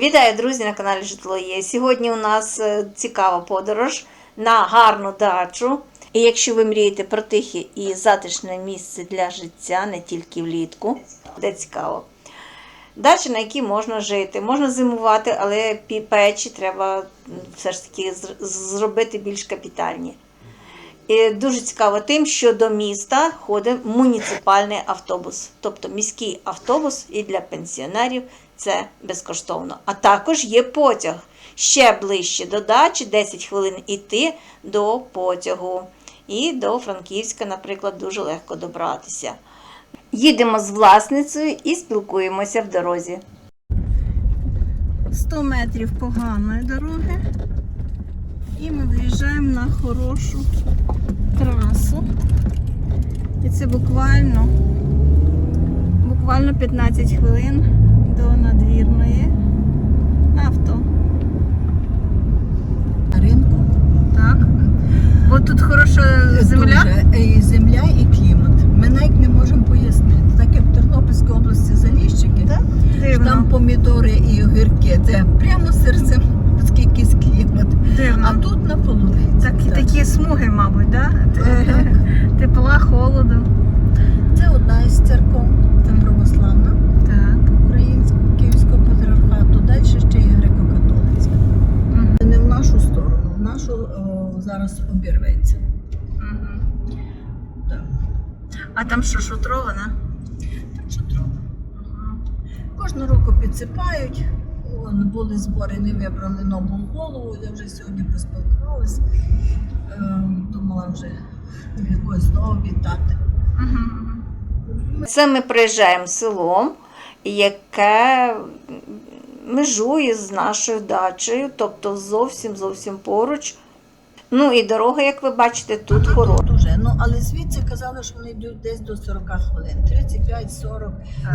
Вітаю, друзі, на каналі Житло Є. Сьогодні у нас е, цікава подорож на гарну дачу. І якщо ви мрієте про тихе і затишне місце для життя, не тільки влітку, буде цікаво. Дача, на якій можна жити, можна зимувати, але печі треба все ж таки зробити більш капітальні. І дуже цікаво тим, що до міста ходить муніципальний автобус, тобто міський автобус і для пенсіонерів це безкоштовно. А також є потяг ще ближче до дачі, 10 хвилин іти до потягу. І до Франківська, наприклад, дуже легко добратися. Їдемо з власницею і спілкуємося в дорозі. 100 метрів поганої дороги. І ми виїжджаємо на хорошу трасу. І це буквально, буквально 15 хвилин до надвірної на авто. На ринку. Так. Бо тут хороша земля. Дуже. І земля і клімат. Ми навіть не можемо пояснити. Так як в Тернопільській області заліщики, Так? там помідори і огірки. Це прямо серцем якийсь клімат. Дивно. А тут на полуниці. Так, такі смуги, мабуть, да? Так. тепла, холоду. Це одна із церков, це православна Так. українського Київського патріархату. Далі ще є греко-католицька. Мгм. Не в нашу сторону, в нашу о, зараз обірветься. Мгм. Так. А там що, шутрована? Так що трохи. Кожного року підсипають. Вон, були збори, не вибрали нову голову. Я вже сьогодні поспілкувалась. Е, Думала вже якось знову вітати. Це ми приїжджаємо селом, яке межує з нашою дачею, тобто зовсім зовсім поруч. Ну і дорога, як ви бачите, тут хороша. Дуже. Ну, але звідси казали, що вони йдуть десь до 40 хвилин. 35-40.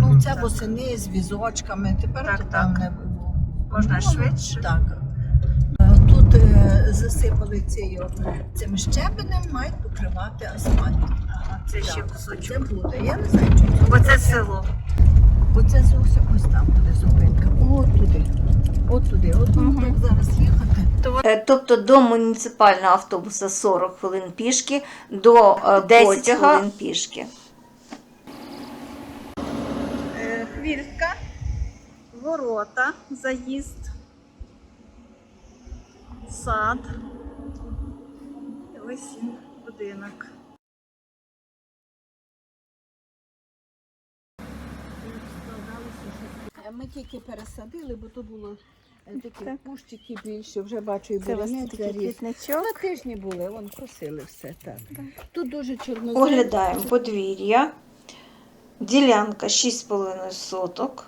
Ну, це восени з візочками. Тепер Так, то так. там не Можна Ну, швидше. Так. Е, Тут е, засипали цією, цим щебенем, мають покривати асфальт. Це ще кусочок. Це буде. Я не знаю, чи це. Оце село. Бо це зовсім ось там буде зупинка. От туди. От туди. От Мгм. так зараз їхати. Е, Тобто до муніципального автобуса 40 хвилин пішки, до е, 10 хвилин пішки. Хвіртка, ворота, заїзд, сад. Він, будинок. Е, Ми тільки пересадили, бо то було е, такі Так. кущики більше, вже бачу і квітничок. На тижні були, вон косили все так. Тут дуже чорнозем. Оглядаємо подвір'я. Ділянка 6,5 соток,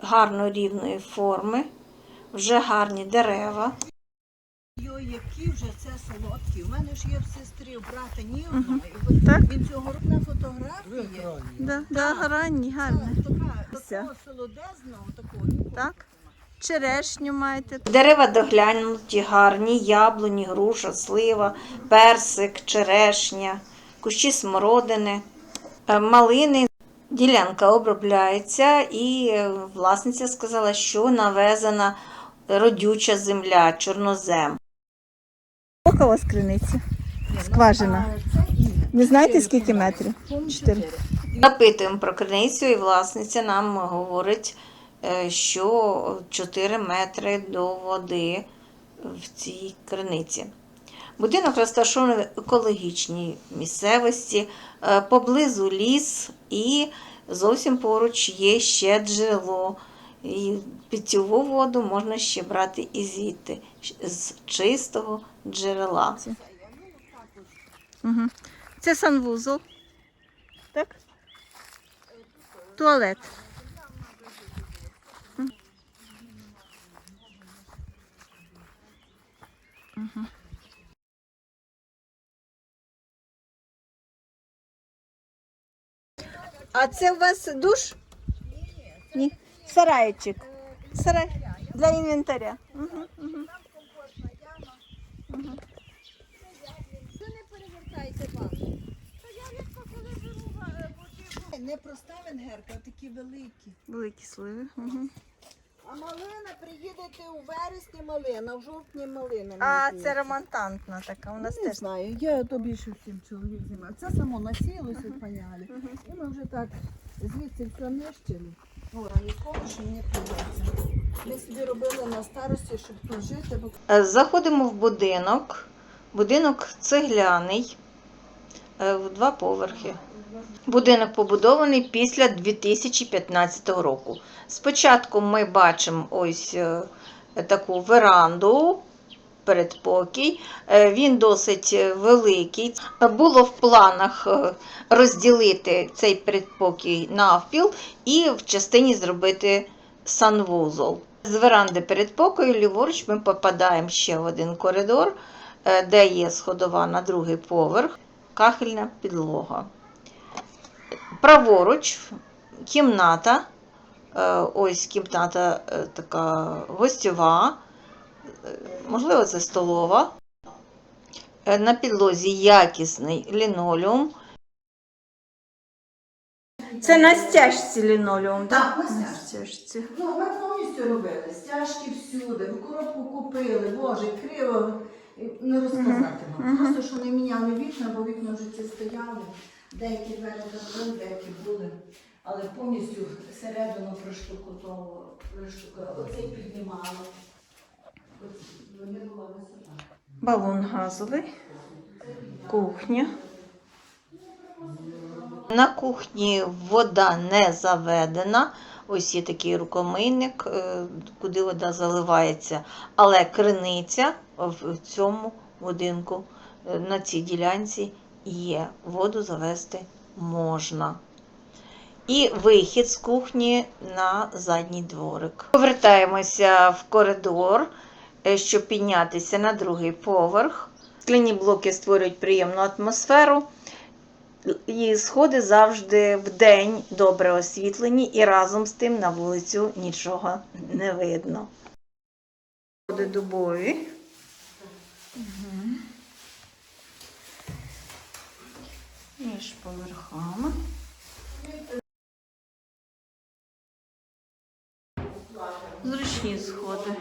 гарно рівної форми, вже гарні дерева. Йой, які вже це солодкі. У мене ж є в сестрі, у брата ні одної. От Так. Він цього року на фотографії. Да, да, гарні, гарні. Так, такого солодезного, такого. ніколи Так. Черешню маєте. Дерева доглянуті, гарні, яблуні, груша, слива, персик, черешня, кущі смородини, е, малини. Ділянка обробляється і е, власниця сказала, що навезена родюча земля, чорнозем. Скільки у вас криниці? Ну, Скважина. Не знаєте, скільки метрів? Чотири. Запитуємо про криницю, і власниця нам говорить, що 4 метри до води в цій криниці. Будинок розташований в екологічній місцевості, е, поблизу ліс і зовсім поруч є ще джерело. І питьову воду можна ще брати і звідти, з чистого джерела. Це санвузол. Так? Туалет. А це у вас душ? Ні. Сарайчик. Сарай. Для інвентаря. Угу, угу. Не проста венгерка, а такі великі. Великі сливи. Угу. А малина приїдете у вересні малина, в жовтні малина. А це романтантна така. У нас Не теж знаю, я то більше всім чоловік знімаю. Це само насілося в паняли. І ми вже так звідси все нищили. О, а нікого ще не прийдеться. Ми собі робили на старості, щоб тут жити, Е, Заходимо в будинок. Будинок цегляний в два поверхи. Будинок побудований після 2015 року. Спочатку ми бачимо ось е, таку веранду, передпокій. Е, Він досить е, великий. Е, Було в планах е, розділити цей передпокій навпіл і в частині зробити санвузол. З веранди передпокою ліворуч ми попадаємо ще в один коридор, е, де є сходова на другий поверх, кахельна підлога. Праворуч кімната, е, ось кімната е, така гостьова, е, можливо, це столова. На підлозі якісний лінолеум. Це на стяжці лінолеум, Так, так? на На стяжці. Ну, ми повністю робили. Стяжки всюди, в коробку купили, боже, криво. Не розказати вам. Просто що не міняли вікна, бо вікна вже ці стояли. Деякі двері закрили, деякі були. Але повністю середину проштукотовували. Оцей піднімали. Оце- висота. Балон газовий, кухня. На кухні вода не заведена. Ось є такий рукомийник, е, куди вода заливається. Але криниця в цьому будинку е, на цій ділянці є. Воду завести можна. І вихід з кухні на задній дворик. Повертаємося в коридор, е, щоб піднятися на другий поверх. Скляні блоки створюють приємну атмосферу. І сходи завжди в день добре освітлені, і разом з тим на вулицю нічого не видно. Сходи дубові. Мгм. Між поверхами. Зручні сходи.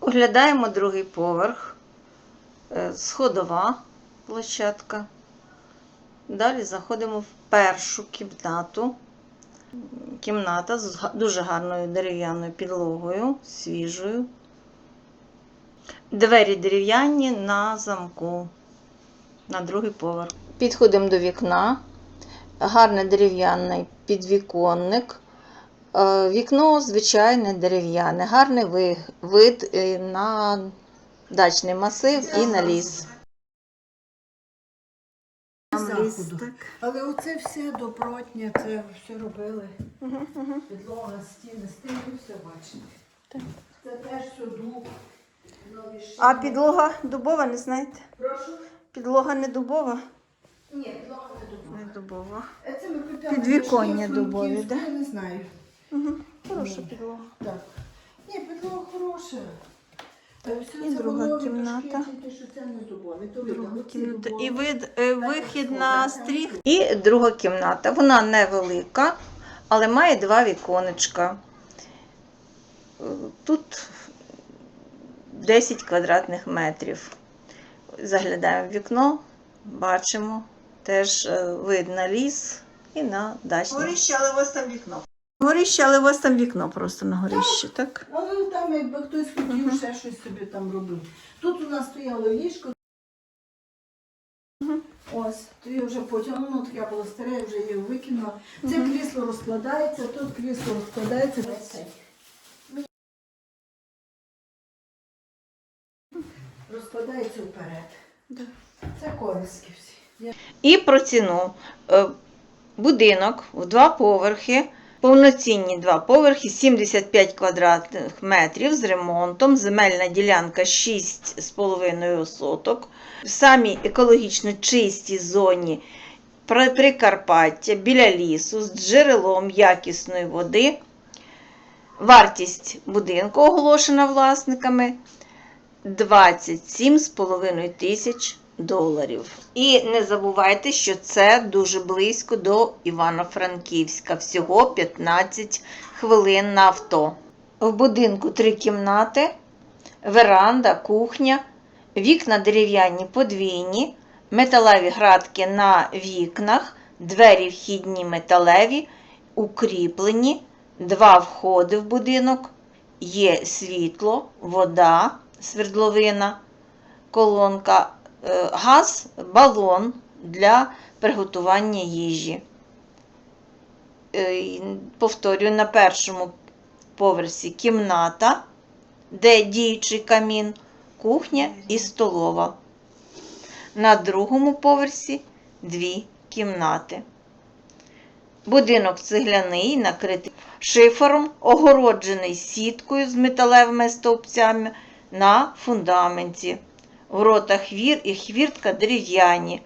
Оглядаємо другий поверх. Е, Сходова площадка. Далі заходимо в першу кімнату. Кімната з дуже гарною дерев'яною підлогою, свіжою. Двері дерев'яні на замку, на другий поверх. Підходимо до вікна. Гарний дерев'яний підвіконник. Е, Вікно звичайне дерев'яне, гарний вид е, на дачний масив і на ліс. Заходу. Але оце все добротнє, це все робили. Підлога, стіни, стіни, все бачите. Це теж все дух. нові шини. А підлога дубова, не знаєте? Прошу? Підлога не дубова? Ні, підлога не дубова. Не дубова. Е, Це ми Підвіконня дубові, да? Я не знаю. Угу. Хороша підлога. Так. Ні, підлога хороша. Е, І друга кімната. кімната. І вид, е, вихід на стріх. І друга кімната. Вона невелика, але має два віконечка. Тут 10 квадратних метрів. Заглядаємо в вікно, бачимо теж е, вид на ліс і на дачний. Горище, але у вас там вікно. Горище, але у вас там вікно просто на горищі, так? Але там, якби хтось хотів, ще щось собі там робив. Тут у нас стояло ліжко. Ось, то я вже потягнула, таке було старе, я вже її викинула. Це крісло розкладається, тут крісло розкладається. Розкладається вперед. Це кориски всі. І про ціну. Е, Будинок в два поверхи, повноцінні два поверхи, 75 квадратних метрів з ремонтом, земельна ділянка 6,5 соток. В самій екологічно чистій зоні Прикарпаття біля лісу з джерелом якісної води. Вартість будинку оголошена власниками 27,5 тисяч доларів. І не забувайте, що це дуже близько до Івано-Франківська. Всього 15 хвилин на авто. В будинку три кімнати, веранда, кухня, вікна дерев'яні подвійні, металеві градки на вікнах, двері вхідні металеві, укріплені, два входи в будинок, є світло, вода, свердловина, колонка, е, газ, балон для приготування їжі. Е, Повторюю, на першому поверсі кімната, де діючий камін, кухня і столова. На другому поверсі дві кімнати. Будинок цегляний, накритий шифером, огороджений сіткою з металевими стовпцями на фундаменті. Ворота хвір і хвіртка дерев'яні.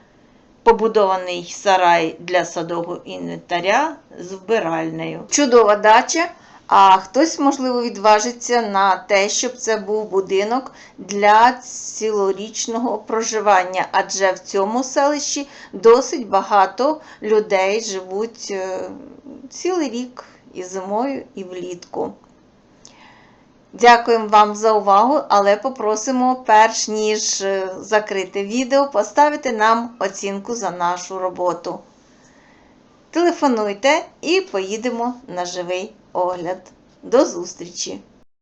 Побудований сарай для садового інвентаря з вбиральнею. Чудова дача. А хтось, можливо, відважиться на те, щоб це був будинок для цілорічного проживання, адже в цьому селищі досить багато людей живуть е, цілий рік і зимою, і влітку. Дякуємо вам за увагу, але попросимо, перш ніж е, закрити відео, поставити нам оцінку за нашу роботу. Телефонуйте і поїдемо на живий огляд. До зустрічі!